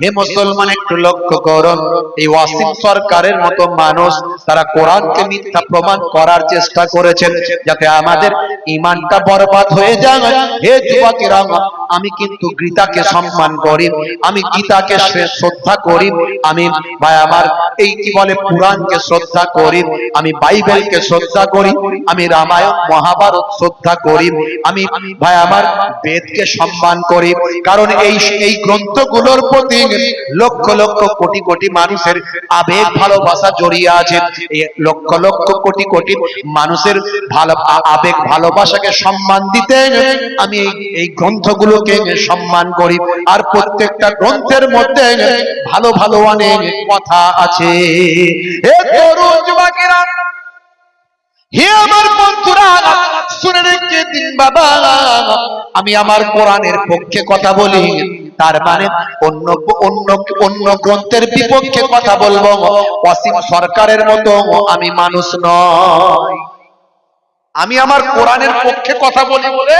হে মুসলমান, একটু লক্ষ্য করুন, এই ওয়াসিম সরকারের মতো মানুষ তারা কোরআনকে মিথ্যা প্রমাণ করার চেষ্টা করেছেন, যাতে আমাদের ইমানটা বরবাদ হয়ে যায়। হে যুবকেরা, আমি কিন্তু গীতাকে সম্মান করি, আমি গীতাকে শ্রদ্ধা করি, আমি ভাই আমার এই কি বলে, পুরাণকে শ্রদ্ধা করি, আমি বাইবেলকে শ্রদ্ধা করি, আমি রামায়ণ, মহাভারত শ্রদ্ধা করি, আমি ভাই আমার বেদকে সম্মান করি। কারণ এই এই গ্রন্থগুলোর প্রতি লক্ষ লক্ষ কোটি কোটি মানুষের আবেগ, ভালোবাসা জড়িয়ে আছে। লক্ষ লক্ষ কোটি কোটি মানুষের ভালো আবেগ, ভালোবাসাকে সম্মান দিতে আমি এই গ্রন্থগুলোকে সম্মান করি। আর প্রত্যেকটা গ্রন্থের মধ্যে ভালো ভালো অনেক কথা আছে। হে আমার বন্ধুরা, শুনে রেখে দিন বাবা। আমি আমার কোরআনের পক্ষে কথা বলি। তার মানে অন্য অন্য অন্য গ্রন্থের বিপক্ষে কথা বলব। অসীম সরকারের মতো আমি মানুষ নয় আমি আমার কোরআনের পক্ষে কথা বলি বলে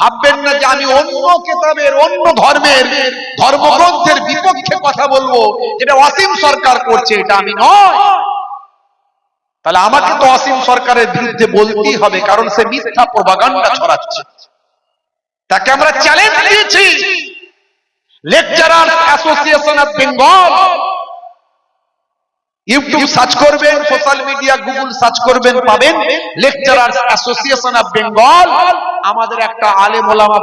ভাববেন না যে আমি অন্য কেতাবের, অন্য ধর্মের, ধর্মগ্রন্থের বিপক্ষে কথা বলব। যেটা অসীম সরকার করছে, এটা আমি নয় তাহলে আমাকে তো অসীম সরকারের বিরুদ্ধে বলতেই হবে, কারণ সে মিথ্যা প্রভাগান্ডা ছড়াচ্ছে। তাকে আমরা চ্যালেঞ্জ দিয়েছি। Lecturer association of Bengal YouTube search করবেন সোশ্যাল মিডিয়া গুগল সার্চ করবেন, পাবেন। লেকচারার অ্যাসোসিয়েশন অফ বেঙ্গল আমাদের একটা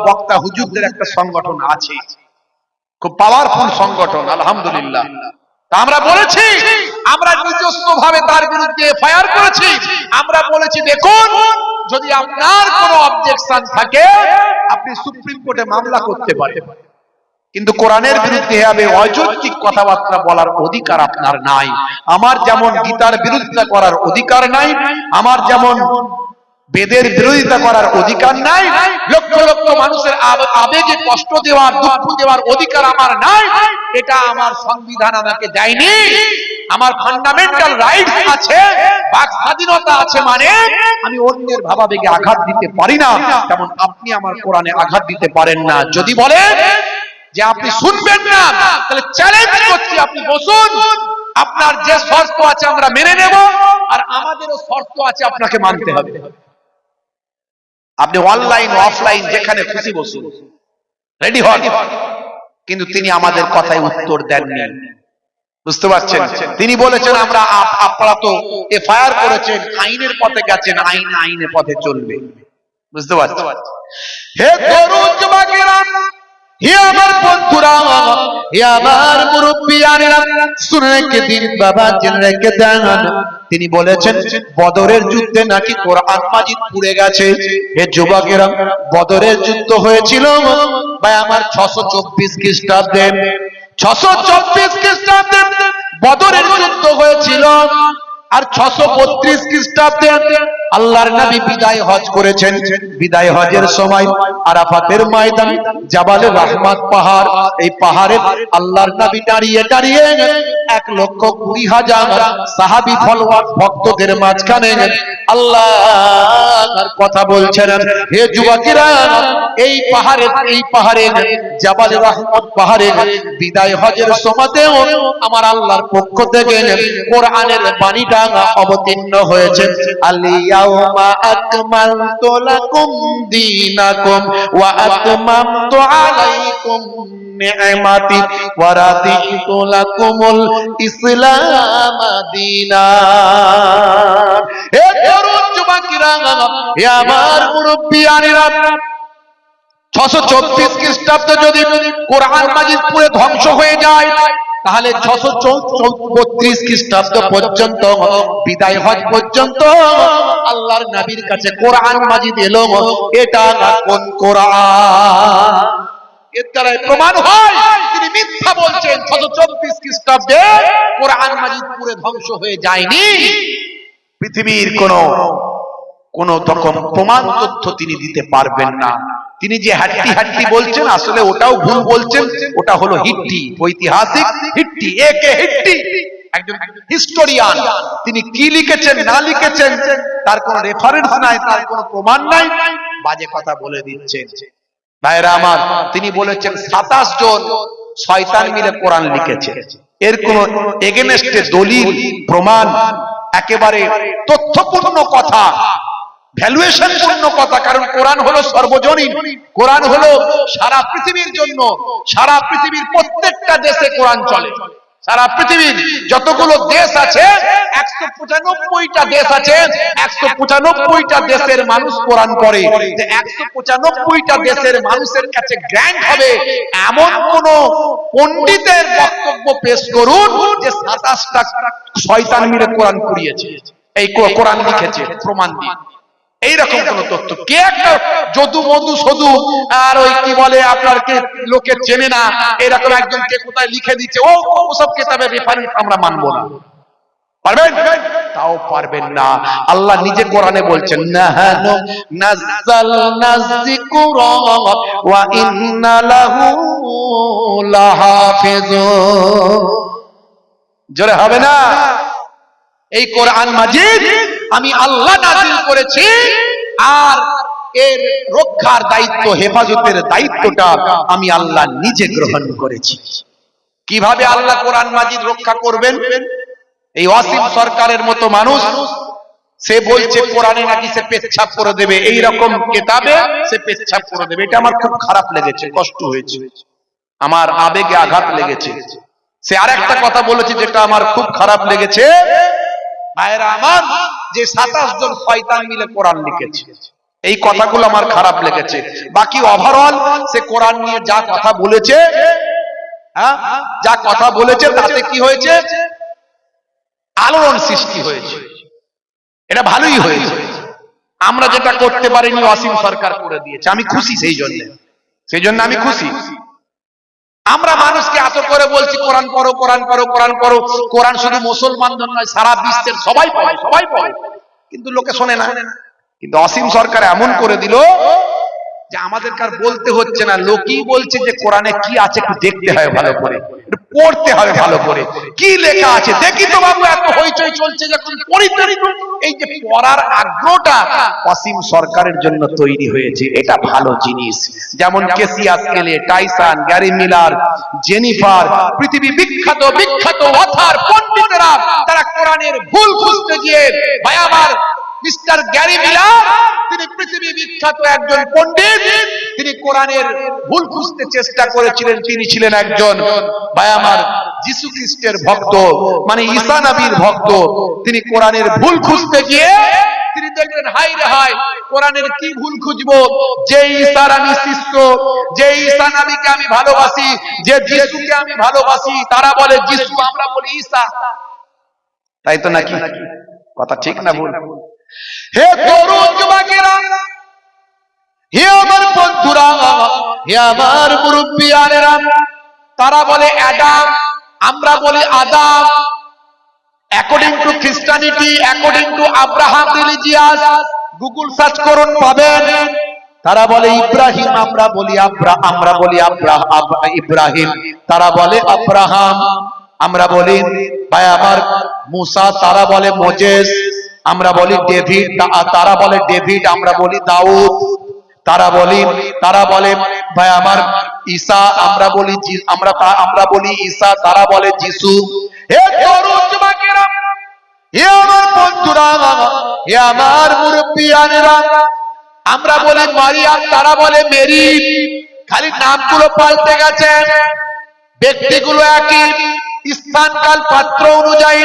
বক্তা হুজুরদের একটা সংগঠন আছে। খুব পাওয়ারফুল সংগঠন, আলহামদুলিল্লাহ। তা আমরা বলেছি, আমরা নিজস্ব ভাবে তার বিরুদ্ধে এফআইআর করেছি। আমরা বলেছি, দেখুন, যদি আপনার কোনো অবজেকশন থাকে, আপনি সুপ্রিম কোর্টে মামলা করতে পারেন। কিন্তু কোরআনের বিরুদ্ধে হবে অযৌক্তিক কথাবার্তা বলার অধিকার আপনার নাই। আমার যেমন গীতার বিরোধিতা করার অধিকার নাই, আমার যেমন বেদের বিরোধিতা করার অধিকার নাই, লক্ষ লক্ষ মানুষের আবেগে কষ্ট দেওয়ার, দুঃখ দেওয়ার অধিকার আমার নাই, এটা আমার সংবিধান আমাকে দেয়নি। আমার ফান্ডামেন্টাল রাইট আছে, বাক স্বাধীনতা আছে মানে আমি অন্যের ভাবাবেগে আঘাত দিতে পারি না, তেমন আপনি আমার কোরআনে আঘাত দিতে পারেন না। যদি বলেন যে আপনি শুনবেন না, তাহলে চ্যালেঞ্জ করছি, আপনি বসুন। আপনার যে শর্ত আছে আমরা মেনে নেব, আর আমাদেরও শর্ত আছে আপনাকে মানতে হবে। আপনি অনলাইন অফলাইন যেখানে খুশি বসুন। রেডি হন। কিন্তু তিনি আমাদের কথায় উত্তর দেননি। বুঝতে পারছেন? তিনি বলেছেন, আমরা আপ- আপনারা তো এফআইআর করেছেন, আইনের পথে গেছেন, আইন, আইনের পথে চলবে। বুঝতে পারছেন? হে তরুণ যুবকেরা তিনি বলেছেন, বদরের যুদ্ধে নাকি কোরআন মাজিদ পুড়ে গেছে। হে যুবকেরা, বদরের যুদ্ধ হয়েছিল, ভাই, আমার ছশো চব্বিশ খ্রিস্টাব্দে। ছশো চব্বিশ খ্রিস্টাব্দে বদরের যুদ্ধ হয়েছিল, আর ছশো বত্রিশ খ্রিস্টাব্দে আল্লাহর নবী বিদায় হজ করেছেন। বিদায় হজের সময় আরাফাতের ময়দান জাবালে রহমাত পাহাড়, এই পাহাড়ে আল্লাহর নবী দাঁড়িয়ে দাঁড়িয়ে এক লক্ষ কুড়ি হাজার সাহাবি ফলোয়ার ভক্তদের মাঝখানে আল্লাহর কথা বলছেন, হে যুবকেরা, এই পাহাড়ে এই পাহাড়ে জাবালে রহমত পাহাড়ে বিদায় হজের সময়তেও আমার আল্লাহর পক্ষ থেকে কোরআনের বাণীটা অবতীর্ণ হয়েছে। আলিয়াউমা আলাইকুম নি'মাতি ওয়া রাদিতু লাকুমুল ইসলাম দীনা। হে তরুণ যুবকেরা, হে আমার মুরব্বিয়ানেরা ছশো চব্বিশ খ্রিস্টাব্দ যদি কোরআন মাজিদ পুরে ধ্বংস হয়ে যায় তাহলে ছশো বত্রিশ খ্রিস্টাব্দ পর্যন্ত, বিদায় হজ পর্যন্ত আল্লাহর নবীর কাছে কোরআন মাজিদ এলো। এটা কোন কোরআন। এর দ্বারাই প্রমাণ হয়, তিনি মিথ্যা বলছেন, ছশো চব্বিশ খ্রিস্টাব্দে কোরআন মাজিদ পুরে ধ্বংস হয়ে যায়নি। পৃথিবীর কোন কোন রকম প্রমাণ তথ্য তিনি দিতে পারবেন না। তিনি যে হাট্টি হাট্টি বলছেন, আসলে ওটাও ভুল বলছেন, ওটা হলো হিট্টি, ঐতিহাসিক হিট্টি, একে হিট্টি, একজন হিস্টোরিয়ান। তিনি কি লিখেছেন, না লিখেছেন, তার কোনো রেফারেন্স নাই, তার কোনো প্রমাণ নাই, বাজে কথা বলে দিচ্ছেন। ভাইরা আমার, তিনি বলেছেন, সাতাশ জন শয়তান মিলে কোরআন লিখেছে। এর কোন এগেনেস্টে দলিল, প্রমাণ, একেবারে তথ্যপূর্ণ কথা। ভ্যালুয়েশন পূর্ণ কথা, কারণ কোরআন হলো সর্বজনীন। কোরআন হলো সারা পৃথিবীর জন্য, সারা পৃথিবীর প্রত্যেকটা দেশে কোরআন চলে। সারা পৃথিবীর যতগুলো দেশ আছে, একশো পঁচানব্বইটা দেশ আছে, একশো পঁচানব্বইটা দেশের মানুষ কোরআন পড়ে। একশো পঁচানব্বইটা দেশের মানুষের কাছে গ্র্যান্ড হবে, এমন কোন পণ্ডিতের বক্তব্য পেশ করুন যে সাতাশটা শয়তান মিলে কোরআন পড়িয়েছে এই কোরআন লিখেছে, প্রমাণ দিয়ে। এইরকম কোন তথ্য কে একটা যদু, মধু, সদু, আর ওই কি বলে আপনার কে লোকে চেনে না, এরকম একজন কে কোথায় লিখে দিচ্ছে, ও ওসব কিতাবের রেফারেন্স আমরা মানবো না। পারবেন? তাও পারবেন না। আল্লাহ নিজে কোরআনে বলছেন, নাহানু ওয়া ইন্না লাহু জোরে হবে না? এই কোরআন মাজিদ আমি আল্লাহ নাজিল করেছি, আর এর রক্ষার দায়িত্ব, হেফাজতের দায়িত্বটা আমি আল্লাহ নিজে গ্রহণ করেছি। কীভাবে আল্লাহ কোরআন মাজিদ রক্ষা করবেন? এই ওয়াসিম সরকারের মতো মানুষ, সে বলছে, কোরআনে নাকি সে পেচ্ছাপ করে দেবে। এই রকম কেতাবে সে পেচ্ছাপ করে দেবে। এটা আমার খুব খারাপ লেগেছে, কষ্ট হয়েছে। আমার আবেগে আঘাত লেগেছে। সে আরেকটা কথা বলেছে, যেটা আমার খুব খারাপ লেগেছে। ভাইরা আমার যে সাতাশ জন শয়তান মিলে কোরআন লিখেছে। এই কথাগুলো আমার খারাপ লেগেছে। বাকি ওভারঅল সে কোরআন নিয়ে যা কথা বলেছে হ্যাঁ যা কথা বলেছে তাতে কি হয়েছে? আলোড়ন সৃষ্টি হয়েছে। এটা ভালোই হয়েছে। আমরা যেটা করতে পারিনি, অসীম সরকার করে দিয়েছে। আমি খুশি সেই জন্য। সেই জন্য আমি খুশি। আমরা মানুষকে এত করে বলছি, কোরআন পড়ো কোরআন পড়ো কোরআন পড়ো। কোরআন শুধু মুসলমানদের নয়, সারা বিশ্বের সবাই পড়ে সবাই পড়ে। কিন্তু লোকে শোনে না। কিন্তু অসীম সরকার এমন করে দিল যে আমাদেরকে আর বলতে হচ্ছে না। লোকই বলছে যে কোরআনে কি আছে একটু দেখতে হয় ভালো করে। পড়তে হবে ভালো করে। কি লেখা আছে? দেখি তো বাবু, এত হইচই চলছে যখন পড়ি এই যে পড়ার আগ্রহটা অসীম সরকারের জন্য তৈরি হয়েছে, এটা ভালো জিনিস। যেমন কেসিয়াস কেলে টাইসান, গ্যারি মিলার, জেনিফার, পৃথিবী বিখ্যাত বিখ্যাত অথার পণ্ডিতেরা, তারা কোরআনের ভুল খুঁজতে গিয়ে ভাই আমার মিস্টার গ্যারি মিলার, তিনি পৃথিবী বিখ্যাত একজন পণ্ডিত, তিনি কোরআনের ভুল খুঁজতে চেষ্টা করেছিলেন, তিনি ছিলেন একজন ভাই আমার যিশু খ্রিস্টের ভক্ত মানে ঈসা নবীর ভক্ত। তিনি কোরআনের ভুল খুঁজতে গিয়ে, তিনি দেখলেন হাই রে হাই কোরআনের কি ভুল খুঁজবো? যে ঈসার আমি শিষ্য, যে ঈসা নবীকে আমি ভালোবাসি, যে যিশুকে আমি ভালোবাসি, তারা বলে, যিশু, আমরা বলি ঈসা। তাই তো নাকি? কথা ঠিক না ভুল? হে তরুণ যুবকেরা, হে আমার বন্ধুরা, হে আমার মুরব্বিয়ানেরা, তারা বলে অ্যাডাম, আমরা বলি Adam. According to Christianity according to Abraham religious Google search করুন, পাবেন। তারা বলে ইব্রাহিম, আমরা বলি আব্রা, আমরা বলি আব্রাহ ইব্রাহিম। তারা বলে আব্রাহাম, আমরা বলি, ভাই আমার মুসা, তারা বলে মোজেস। আমরা বলি ডেভিড তারা বলে ডেভিড, আমরা বলি দাউদ। তারা বলি, তারা বলে, ভাই, আমার ঈসা, আমরা বলি আমরা আমরা বলি ঈসা, তারা বলে যিশু। হে হে আমার বন্ধুরা, হে আমার মুরব্বিয়ানেরা, আমরা বলি মারিয়াম তারা বলে মেরি। খালি নামগুলো পাল্টে গেছে, ব্যক্তিগুলো একই। স্থানকাল পাত্র অনুযায়ী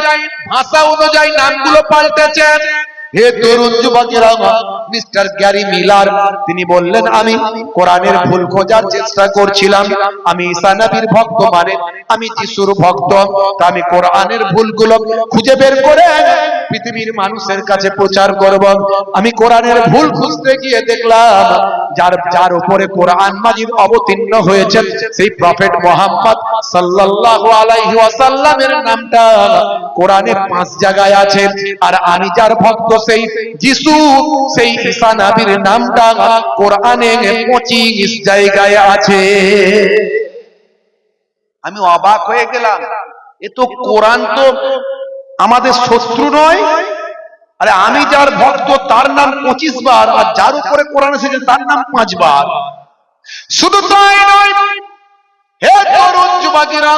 ভাষা অনুযায়ী নামগুলো পাল্টেছে হে তরুণ যুবকেরা, মিস্টার গ্যারি মিলার, তিনি বললেন, আমি কোরআনের ভুল খোঁজার চেষ্টা করছিলাম। আমি ঈসা নবীর ভক্ত মানে আমি যিশুর ভক্ত। তা আমি কোরআনের ভুলগুলো খুঁজে বের করে পৃথিবীর মানুষের কাছে প্রচার করব। আমি কোরআনের ভুল খুঁজতে গিয়ে দেখলাম, যার যার উপরে কোরআন মাজিদ অবতীর্ণ হয়েছে, সেই প্রফেট মোহাম্মদ সাল্লাল্লাহু আলাইহি ওয়াসাল্লামের নামটা কোরআনে পাঁচ জায়গায় আছে। আর আমি যার ভক্ত সেই যিশু, সেই নামটা কোরআনে পঁচিশ জায়গায় আছে। আমি অবাক হয়ে গেলাম। এ তো কোরআন তো আমাদের শত্রু নয়। আরে আমি যার ভক্ত, তার নাম পঁচিশ বার, আর যার উপরে কোরআন এসেছে, তার নাম পাঁচবার শুধু তাই নয়, হে তরুণ যুবকেরা,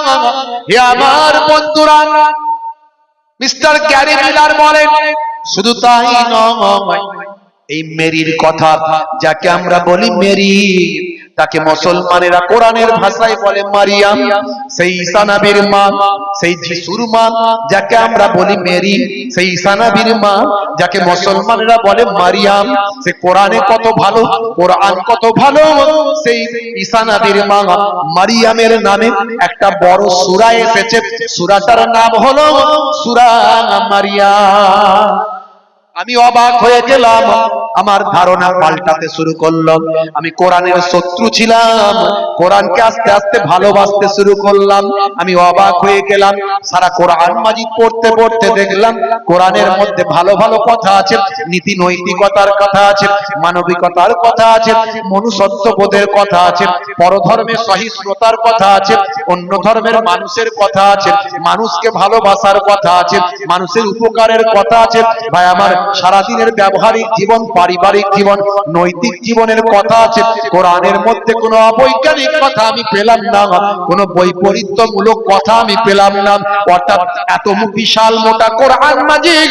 হে আমার বন্ধুরা, মিস্টার গ্যারি মিলার বলেন শুধু তাই নয় এই মেরির কথা যাকে আমরা বলি মেরি তাকে মুসলমানেরা কোরআনের ভাষায় বলে মারিয়াম। সেই ঈসা নবীর মা, সেই যিশুর মা, যাকে আমরা বলি মেরি। সেই ঈসা নবীর মা, যাকে মুসলমানেরা বলে মারিয়াম। সে কোরআনে কত ভালো, কোরআন কত ভালো। সেই ঈসা নবীর মা মারিয়ামের নামে একটা বড় সূরা এসেছে। সূরাটার নাম হলো সূরা মারিয়াম। আমি অবাক হয়ে গেলাম। আমার ধারণা পাল্টাতে শুরু করলাম আমি কোরআনের শত্রু ছিলাম। কোরআনকে আস্তে আস্তে ভালোবাসতে শুরু করলাম। আমি অবাক হয়ে গেলাম। সারা কোরআন মাজিদ পড়তে পড়তে দেখলাম, কোরআনের মধ্যে ভালো ভালো কথা আছে, নীতি নৈতিকতার কথা আছে, মানবিকতার কথা আছে মনুষ্যত্ব বোধের কথা আছে পরধর্মের সহিষ্ণুতার কথা আছে, অন্য ধর্মের মানুষের কথা আছে, মানুষকে ভালোবাসার কথা আছে, মানুষের উপকারের কথা আছে। ভাই, আমার সারাদিনের ব্যবহারিক জীবন, পারিবারিক জীবন, নৈতিক জীবনের কথা আছে। কোরআনের মধ্যে কোনো অবৈজ্ঞানিক কথা আমি পেলাম না। কোনো বৈপরীত্যমূলক কথা আমি পেলাম না। অর্থাৎ এত বিশাল মোটা কোরআন মাজিদ।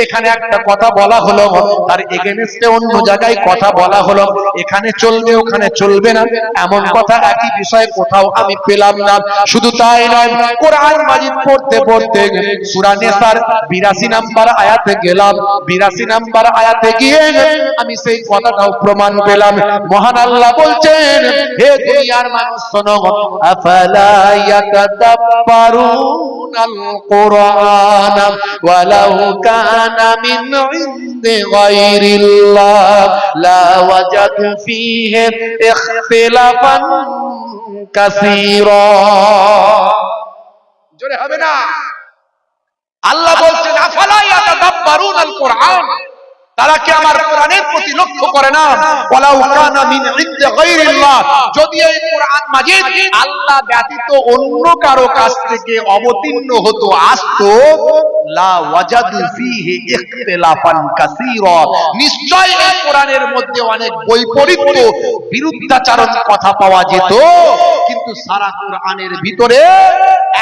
এখানে একটা কথা বলা হলো, তার এগেনস্টে অন্য জায়গায় কথা বলা হলো। এখানে চলবে, ওখানে চলবে না। এমন কথা একই বিষয়ে কোথাও আমি পেলাম না। শুধু তাই নয়, কোরআন মাজিদ পড়তে পড়তে সূরা নেসার 82 নাম্বার আয়াতে গেলাম। 82 নাম্বার আয়াতে গিয়ে আমি সেই কথাটাও প্রমাণ পেলাম। মহান আল্লাহ বলছেন, হে দুনিয়ার মানুষ, শোনো আফালা ইয়াতাদাব্বারুন আল কুরআন ওয়ালাউ কানা মিন ইনদি গায়রিল্লাহ, লা ওয়াজাদু ফীহি ইখতিলাফান কাসীরা। জোরে আল্লাহ বলছেন তারা কি আমার কোরআনের প্রতি লক্ষ্য করে না? কানা মিন গায়রিল্লাহ। যদি এই কোরআন মাজিদ আল্লাহ ব্যতীত অন্য কারও কাছ থেকে অবতীর্ণ হতো, আসতো, লা ওয়াজাদু ফীহি ইখতিলাফান কাসীরা। নিশ্চয় এই কোরআনের মধ্যে অনেক বৈপরীত্য, বিরুদ্ধাচারণ কথা পাওয়া যেত। কিন্তু সারা কোরআনের ভিতরে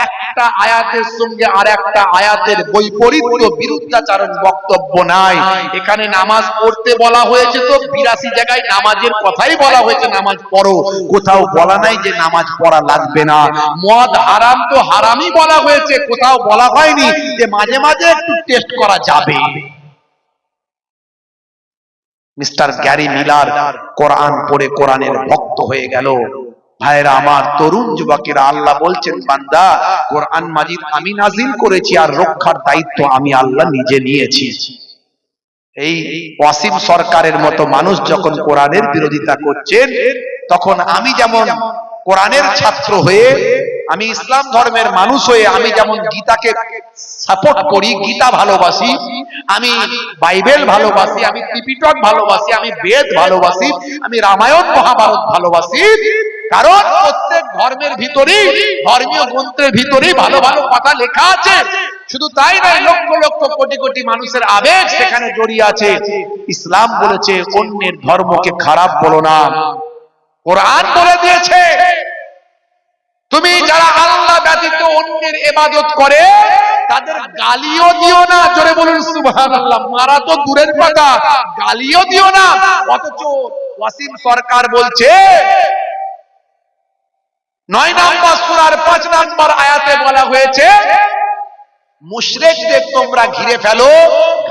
একটা আয়াতের সঙ্গে আর একটা আয়াতের বৈপরীত্য বিরুদ্ধাচারণ বক্তব্য নাই। এখানে নামাজ পড়তে বলা হয়েছে তো, বিরাশি জায়গায় নামাজের কথাই বলা হয়েছে, নামাজ পড়ো। কোথাও বলা নাই যে নামাজ পড়া লাগবে না। মদ হারাম তো হারামই বলা হয়েছে, কোথাও বলা হয়নি যে মাঝে মাঝে একটু টেস্ট করা যাবে। মিস্টার গ্যারি মিলার কোরআন পড়ে কোরআনের ভক্ত হয়ে গেল। ভাইরা, আমার তরুণ যুবকেরা, আল্লাহ বলছেন, বান্দা, কোরআন মাজিদ আমি নাজিল করেছি আর রক্ষার দায়িত্ব আমি আল্লাহ নিজে নিয়েছি। এই ওয়াসিম সরকারের মতো মানুষ যখন কোরআনের বিরোধিতা করছেন, তখন আমি যেমন কোরআনের ছাত্র হয়ে, আমি ইসলাম ধর্মের মানুষ হয়ে, আমি যেমন গীতাকে সাপোর্ট করি, গীতা ভালোবাসি, আমি বাইবেল ভালোবাসি, আমি ত্রিপিটক ভালোবাসি, আমি বেদ ভালোবাসি, আমি রামায়ণ, মহাভারত ভালোবাসি কারণ প্রত্যেক ধর্মের ভিতরেই, ধর্মীয় গ্রন্থের ভিতরেই ভালো ভালো কথা লেখা আছে। শুধু তাই নয়, লক্ষ লক্ষ কোটি কোটি মানুষের আবেগ সেখানে জড়িয়ে আছে। ইসলাম বলেছে, অন্যের ধর্মকে খারাপ বলো না। কোরআন বলে দিয়েছে, তুমি যারা আল্লাহ ব্যতীত অন্যের এবাদত করে, তাদের গালিও দিও না। জোরে বলুন, সুবহানাল্লাহ, মারা তো দূরের কথা। গালিও দিও না। অথচ ওয়াসিম সরকার বলছে নয় নম্বর সূরার পাঁচ নম্বর আয়াতে বলা হয়েছে, মুশরিকদের তোমরা ঘিরে ফেলো,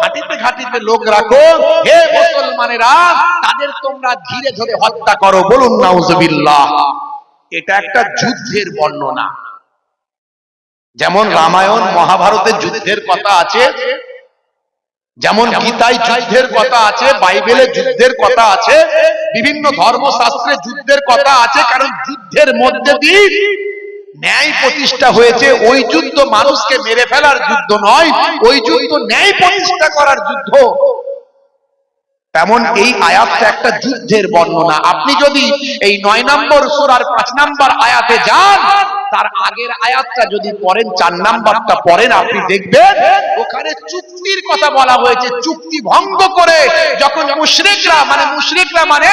ঘাটিতে ঘাটিতে লোক রাখো, হে মুসলমানেরা, তাদের তোমরা ধীরে ধরে হত্যা করো, বলুন নাউজুবিল্লাহ। এটা একটা যুদ্ধের বর্ণনা। যেমন রামায়ণ, মহাভারতের যুদ্ধের কথা আছে যেমন গীতায় যুদ্ধের কথা আছে, বাইবেলে যুদ্ধের কথা আছে, বিভিন্ন ধর্মশাস্ত্রে যুদ্ধের কথা আছে, কারণ যুদ্ধের মধ্যে দিয়ে ন্যায় প্রতিষ্ঠা হয়েছে। ওই যুদ্ধ মানুষকে মেরে ফেলার যুদ্ধ নয়, ওই যুদ্ধ ন্যায় প্রতিষ্ঠা করার যুদ্ধ। তেমন এই আয়াতটা একটা যুদ্ধের বর্ণনা। আপনি যদি এই নয় নম্বর সুরার পাঁচ নম্বর আয়াতে যান তার আগের আয়াতটা যদি পড়েন, চার নাম্বারটা পড়েন, আপনি দেখবেন ওখানে চুক্তির কথা বলা হয়েছে, চুক্তি ভঙ্গ করে যখন মুশরিকরা মানে মুশরিকরা মানে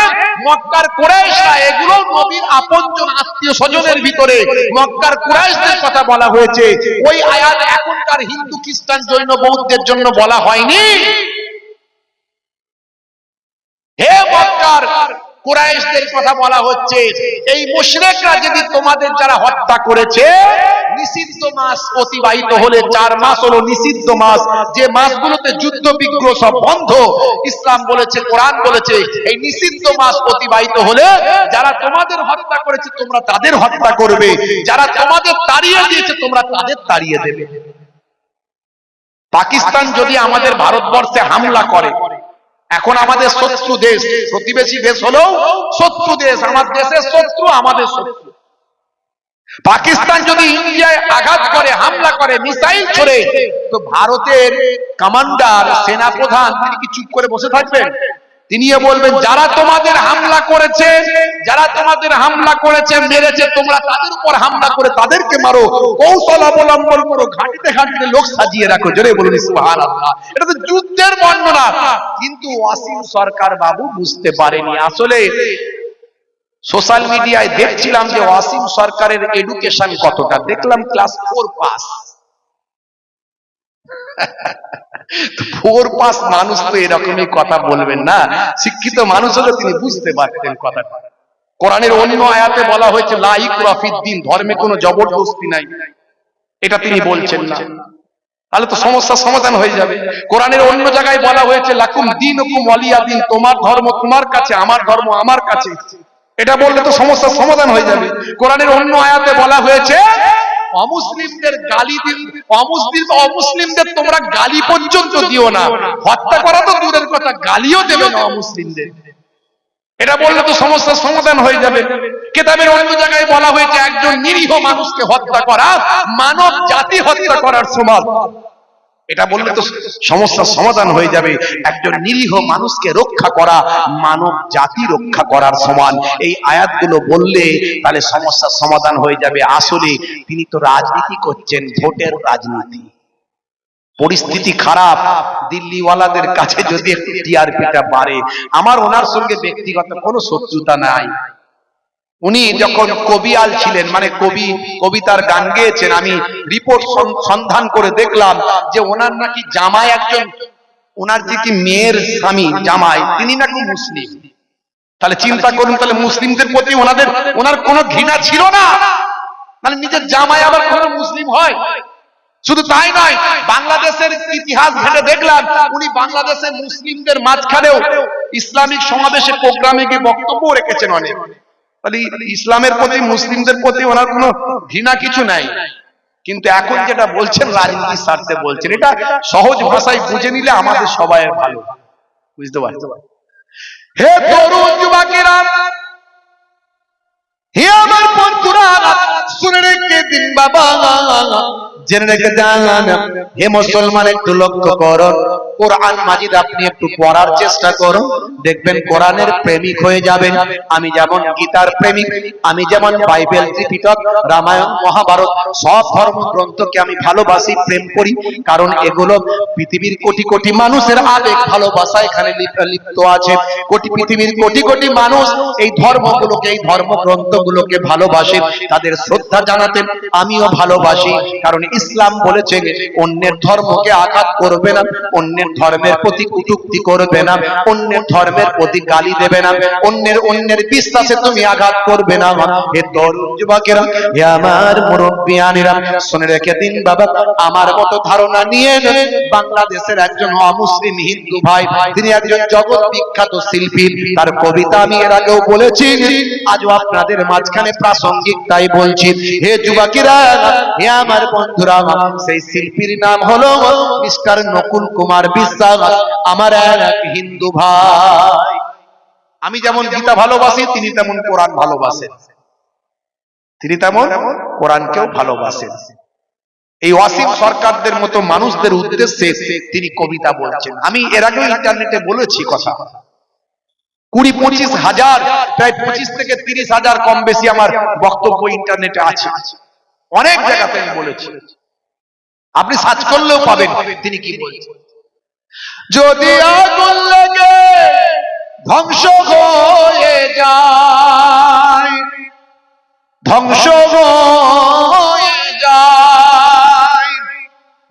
মক্কার কুরাইশরা, এগুলো নবীর আপনজন আত্মীয় স্বজনের ভিতরে মক্কার কুরাইশদের কথা বলা হয়েছে। ওই আয়াত এখনকার হিন্দু, খ্রিস্টান, জৈন বৌদ্ধের জন্য বলা হয়নি। হে মক্কার কুরাইশদের কথা বলা হচ্ছে, এই মুশরিকরা যদি তোমাদের যারা হত্যা করেছে, নিষিদ্ধ মাস অতিবাহিত হলে চার মাস হলো নিষিদ্ধ মাস। যে মাসগুলোতে যুদ্ধ, বিগ্রহ সব বন্ধ, ইসলাম বলেছে, কোরআন বলেছে, এই নিষিদ্ধ মাস অতিবাহিত হলে যারা তোমাদের হত্যা করেছে, তোমরা তাদের হত্যা করবে। যারা তোমাদের তাড়িয়ে দিয়েছে, তোমরা তাদের তাড়িয়ে দেবে। পাকিস্তান যদি আমাদের ভারতবর্ষে হামলা করে এখন আমাদের শত্রু দেশ, প্রতিবেশী দেশ হলেও শত্রু দেশ, আমার দেশের শত্রু, আমাদের শত্রু। পাকিস্তান যদি ইন্ডিয়ায় আঘাত করে, হামলা করে, মিসাইল ছড়ে, তো ভারতের কমান্ডার, সেনাপ্রধান, তিনি কি চুপ করে বসে থাকবেন? তিনিও বলবেন, যারা তোমাদের হামলা করেছে, যারা তোমাদের হামলা করেছে, মেরেছে, তোমরা তাদের উপর হামলা করে তাদেরকে মারো। কৌশল অবলম্বন করো, ঘাটিতে ঘাটিতে লোক সাজিয়ে রাখো। জোরে বলুন, সুবহানাল্লাহ। এটা তো যুদ্ধের বর্ণনা। কিন্তু ওয়াসিম সরকার বাবু বুঝতে পারেনি। আসলে সোশ্যাল মিডিয়ায় দেখছিলাম যে ওয়াসিম সরকারের এডুকেশন কতটা। দেখলাম class four pass. Four pass মানুষ তো এরকমই কথা বলবেন না। শিক্ষিত মানুষ হলে তিনি বুঝতে পারতেন কথাটা। কোরআনের অন্য আয়াতে বলা হয়েছে লাইক রফিদ দিন ধর্মে কোনো জবরদস্তি নাই। এটা তিনি বলছেন না। তাহলে তো সমস্যার সমাধান হয়ে যাবে। কোরআনের অন্য জায়গায় বলা হয়েছে, লাকুম দিন হুকুম ওয়ালিয়া দিন তোমার ধর্ম তোমার কাছে, আমার ধর্ম আমার কাছে। এটা বললে তো সমস্যার সমাধান হয়ে যাবে। কোরআনের অন্য আয়াতে বলা হয়েছে অমুসলিমদের গালি দিন। অমুসলিম অমুসলিমদের তোমরা গালি পর্যন্ত দিও না। হত্যা করা তো দূরের কথা, গালিও দেবে না অমুসলিমদের। এটা বললে তো সমস্যার সমাধান হয়ে যাবে। কেতাবের অন্য জায়গায় বলা হয়েছে, একজন নিরীহ মানুষকে হত্যা করা, মানব জাতি হত্যা করার সমান এটা বললে তো সমস্যার সমাধান হয়ে যাবে। একজন নিরীহ মানুষকে রক্ষা করা, মানব জাতি রক্ষা করার সমান। এই আয়াতগুলো বললে তাহলে সমস্যার সমাধান হয়ে যাবে। আসলে তিনি তো রাজনীতি করছেন, ভোটের রাজনীতি। পরিস্থিতি খারাপ, দিল্লিওয়ালাদের কাছে যদি একটু টিআরপিটা বাড়ে। আমার ওনার সঙ্গে ব্যক্তিগত কোনো শত্রুতা নাই। উনি যখন কবিয়াল ছিলেন মানে কবি কবিতার গান গেয়েছেন আমি রিপোর্ট সন্ধান করে দেখলাম যে ওনার নাকি জামাই একজন ওনার যে কি মেয়ের স্বামী জামাই তিনি নাকি মুসলিম। তাহলে চিন্তা করুন তাহলে মুসলিমদের প্রতি ওনাদের ওনার কোনো ঘৃণা ছিল না? মানে নিজের জামাই আবার কোনো মুসলিম হয়? শুধু তাই নয় বাংলাদেশের ইতিহাস ঘেটে দেখলাম উনি বাংলাদেশের মুসলিমদের মাঝখানেও ইসলামিক সমাবেশে প্রোগ্রামে গিয়ে বক্তব্য রেখেছেন অনেক। তাহলে ইসলামের প্রতি, মুসলিমদের প্রতি ওনার কোনো ঘৃণা কিছু নাই। কিন্তু এখন যেটা বলছেন রাজনীতির স্বার্থে বলছেন, এটা সহজ ভাষায় বুঝে নিলে আমাদের সবাই ভালো। বুঝতে পারছ হে তরুণ হে আমার বন্ধুরা, শুনে রেখে দিন বাবা। জেনে রেখে যান হে মুসলমান, একটু লক্ষ্য করুন। কোরআন মাজিদ আপনি একটু পড়ার চেষ্টা করুন। দেখবেন কোরআনের প্রেমিক হয়ে যাবেন। আমি যেমন গীতার প্রেমিক, আমি যেমন বাইবেল ত্রিপিটক, রামায়ণ, মহাভারত, সব ধর্ম গ্রন্থকে আমি ভালোবাসি, প্রেম করি। কারণ এগুলো পৃথিবীর কোটি কোটি মানুষের আবেগ, ভালোবাসা এখানে লিপ- লিপ্ত আছে। কোটি, পৃথিবীর কোটি কোটি মানুষ এই ধর্মগুলোকে, এই ধর্মগ্রন্থগুলোকে ভালোবাসে, তাদের শ্রদ্ধা জানাতে আমিও ভালোবাসি। কারণ ইসলাম বলেছে অন্যের ধর্মকে আঘাত করবে না, অন্যের ধর্মের প্রতি কুটুক্তি করবে না, অন্যের ধর্মের প্রতি গালি দেবে না, অন্যের অন্যের বিশ্বাসে তুমি আঘাত করবে না। হে তরুণ যুবকেরা, হে আমার মুরব্বিয়ানিরা শুনে রেখে দিন বাবা, আমার মতো ধারণা নিয়ে বাংলাদেশের একজন অমুসলিম হিন্দু ভাই তিনি একজন জগৎ বিখ্যাত শিল্পী, তার কবিতা আমি এর আগেও বলেছি আজও আপনাদের মাঝখানে প্রাসঙ্গিক তাই বলছি। হে যুবকেরা, হে আমার বন্ধুরা সেই শিল্পীর নাম হলো মিস্টার নকুল কুমার বিশ্বাস, আমার এক হিন্দু ভাই। আমি যেমন গীতা ভালোবাসি, তিনি তেমন কোরআন ভালোবাসেন। তিনি তেমন কোরআনকেও ভালোবাসেন। এই অসীম সরকারদের মতো মানুষদের উদ্দেশ্যে তিনি কবিতা বলছেন। আমি এর আগে ইন্টারনেটে বলেছি কথা। কুড়ি পঁচিশ হাজার, প্রায় পঁচিশ থেকে তিরিশ হাজার কম বেশি আমার বক্তব্য ইন্টারনেটে আছে। অনেক জায়গাতে আমি বলেছি। আপনি সার্চ করলেও পাবেন তিনি কি বলছেন। যদি আগুন লাগে, ধ্বংস হয়ে যায়, ধ্বংস হয়ে যায়,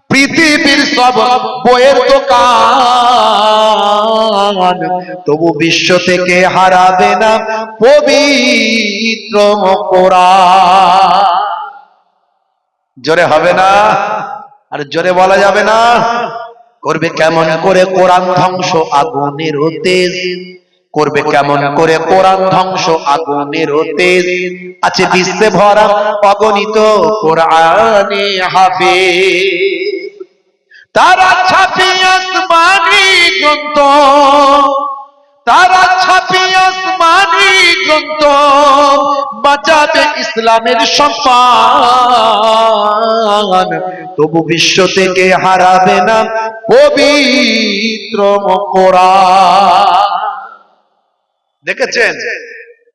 পৃথিবীর সব বইয়ের দোকান তবু বিশ্ব থেকে হারাবে না পবিত্র কোরআন। জোরে হবে না? আর জোরে বলা যাবে না? করবে কেমন করে কোরআন ধ্বংস আগুনের তেজ করবে কেমন করে কোরআন ধ্বংস আগুনের তেজ আছে বিশ্বে ভরা অগণিত কোরআনে হাফে তারা ছাপি আসমানি গ্রন্থ। তারা ছাপি আসমানি গ্রন্থ বাঁচাবে ইসলামের সম্মান। তবু বিশ্ব থেকে হারাবে না পবিত্র কোরআন। দেখেছেন?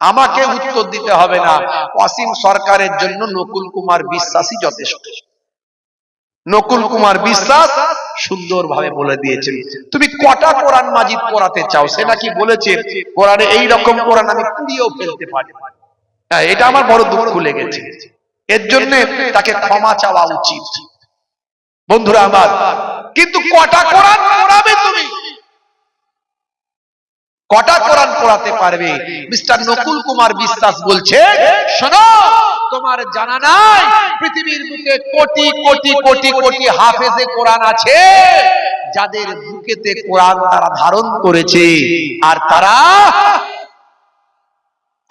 আমাকে উত্তর দিতে হবে না। অসীম সরকারের জন্য নকুল কুমার বিশ্বাসই যথেষ্ট। নকুল কুমার বিশ্বাস সুন্দরভাবে বলে দিয়েছেন। তুমি কটা কোরআন মাজিদ পড়াতে চাও? সে নাকি বলেছে? কোরআনে এই রকম কোরআন আমি পুড়িয়েও ফেলতে পারি। হ্যাঁ এটা আমার বড় দুঃখ লেগেছে। এর জন্য তাকে ক্ষমা চাওয়া উচিত। বন্ধুরা আমার কিন্তু কটা কোরআন পড়াবে তুমি? কটা কোরআন পড়াতে পারবে? মিস্টার নকুল কুমার বিশ্বাস বলছে শোনো তোমার জানা নাই পৃথিবীর বুকে কোটি কোটি কোটি কোটি হাফেজে কোরআন আছে যাদের বুকেতে কোরআন তারা ধারণ করেছে আর তারা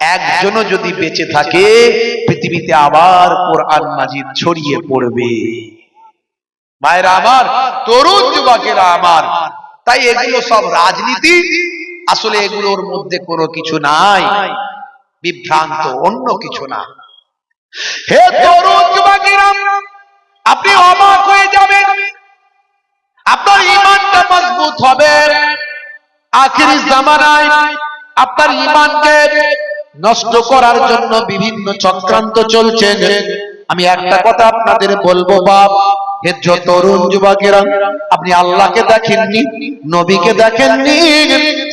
একজনও যদি বেঁচে থাকে পৃথিবীতে আবার কোরআন মাজিদ ছড়িয়ে পড়বে। ভাইরা আমার তরুণ যুবকেরা আমার তাই এগুলো সব রাজনীতি আসলে এগুলোর মধ্যে কোনো কিছু নাই। বিভ্রান্ত, অন্য কিছু না। হে আপনি অবাক হয়ে যাবেন। আপনার ইমানটা মজবুত হবে। আখিরি জামানায় আপনার ইমানকে নষ্ট করার জন্য বিভিন্ন চক্রান্ত চলছে। আমি একটা কথা আপনাদের বলব, বাপ। হে আপনি আল্লাহকে দেখেননি, নবীকে দেখেননি।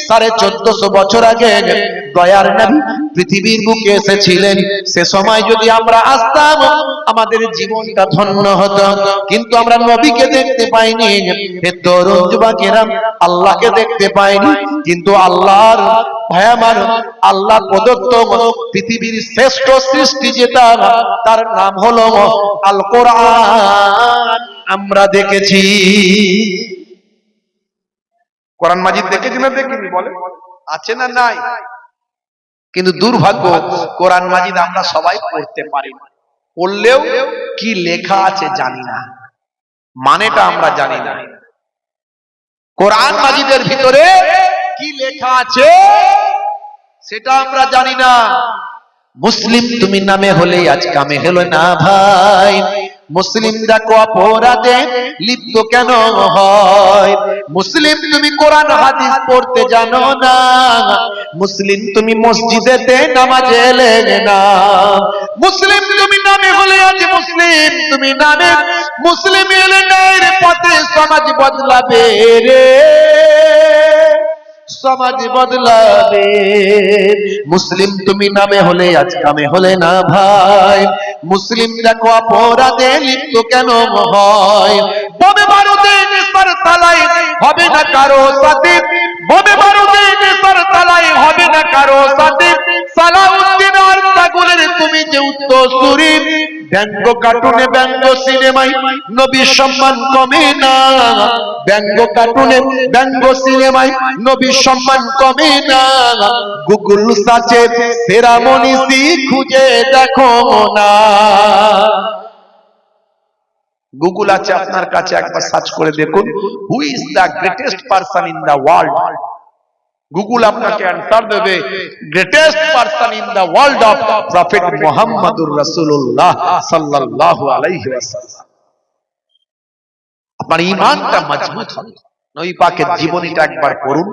সাড়ে চোদ্দশো বছর আগে দয়ার নবী পৃথিবীর বুকে এসেছিলেন। সে সময় যদি আমরা আসতাম, আমাদের জীবনটা ধন্য হতো। কিন্তু আমরা নবীকে দেখতে পাইনি। হে তরুণ আল্লাহকে দেখতে পাইনি। কিন্তু আল্লাহর আমার আল্লাহ প্রদত্ত পৃথিবীর শ্রেষ্ঠ সৃষ্টি যেটা, তার নাম হলো আল কোরআন। আমরা দেখেছি। কোরআন মাজিদ দেখেছি না দেখিনি বলে আছে না নাই? কিন্তু দুর্ভাগ্য কোরআন মাজিদ আমরা সবাই পড়তে পারি না। পড়লেও কি লেখা আছে জানি না। মানেটা আমরা জানি না। কোরআন মাজিদের ভিতরে কি লেখা আছে সেটা আমরা জানি না। মুসলিম তুমি নামে হলে আজ কামে হলো না ভাই। মুসলিম দেখো অপরাধে লিপ্ত কেন হয়? মুসলিম তুমি কোরআন, হাদিস পড়তে জানো না। মুসলিম তুমি মসজিদেতে নামাজে লেগে না। মুসলিম তুমি নামে হলে আজ মুসলিম তুমি নামে। মুসলিম এলে ন্যায়ের পথে সমাজ বদলাবে রে। সমাজ বদলাবে। মুসলিম তুমি নামে হলে, আজ কামে হলে না ভাই। মুসলিম দেখো অপরাধে লিপ্ত কেন হয়? ববে ভারতে নেশার তালাই হবে না কারও সাথে। ববে ভারতে নেশার তালাই হবে না কারও সাথে। সালাউদ্দিন আর তাগুলের তুমি যে উত্তরসূরি। ব্যঙ্গ কার্টুনে, ব্যঙ্গ সিনেমায় নবীর সম্মান কমে না। ব্যঙ্গ কার্টুনে, ব্যঙ্গ সিনেমায় নবীর সম্মান কমে না। গুগল সার্চে সেরা মনীষী খুঁজে দেখো না। গুগল আছে আপনার কাছে, একবার সার্চ করে দেখুন। Who is the greatest person in the world Google আপনাকে অ্যান্সার দেবে greatest person in the world of prophet মুহাম্মদুর রাসূলুল্লাহ সাল্লাল্লাহু আলাইহি ওয়াসাল্লাম। আপনার ইমানটা মজবুত হবে। নবী পাকের জীবনীটা একবার পড়ুন।